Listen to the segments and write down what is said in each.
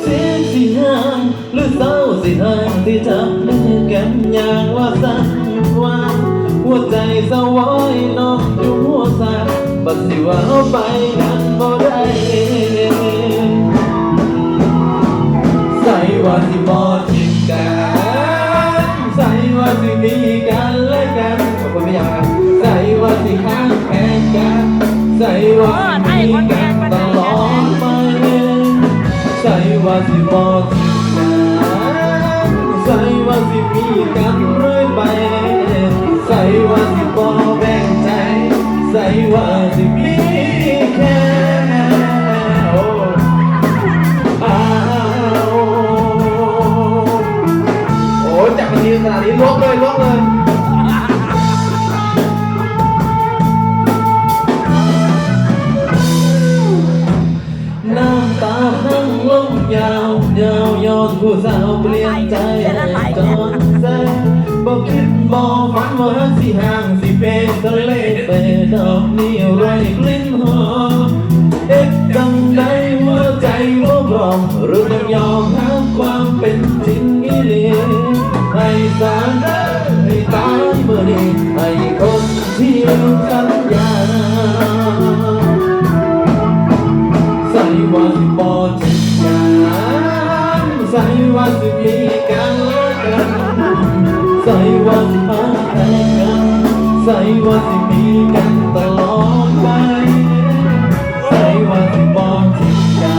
เสียงสิหางหรือเศร้าสิหางที่จำได้กันอย่างว่าสั่นว่าหัวใจสวอยน้องอยู่หัวสานบัดสิว่าไปนะ ว่าสิบอกใส่ว่าสิมีกันเรื่อยไป ใส่ว่าสิบอแบ่งใจ ใส่ว่าสิมีแค่โอ้อ้าวโอ้จับมันขนาดนี้ล้วงเลยล้วงเลยน้ำตานั่งลง ยาวยาวยอดผู้สาวเปลี่ยนใจจนแสบอกคิดบอกฝันว่าสิห่างสิเป็นทะเลแต่ดอกนี้ไรกลิ่นหอมเอ็ดจังใดหัวใจว่าพร้อมหรือต้องยอมหาความเป็นจริงอีหลีให้สารได้ให้ตายเมื่อนี้ให้คนที่สัญญา ใส่ว่าสิมีกันและกันใส่ว่าสิมาแข่งกันใส่ว่าสิมีกันตลอดไปใส่ว่าสิบอกทิ้งกั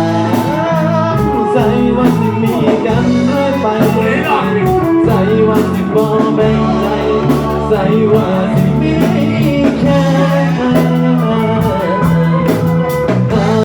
นใส่ว่าสิมีกันเรื่อยไปใส่ว่าสิบอกแบ่งใจใส่ว่า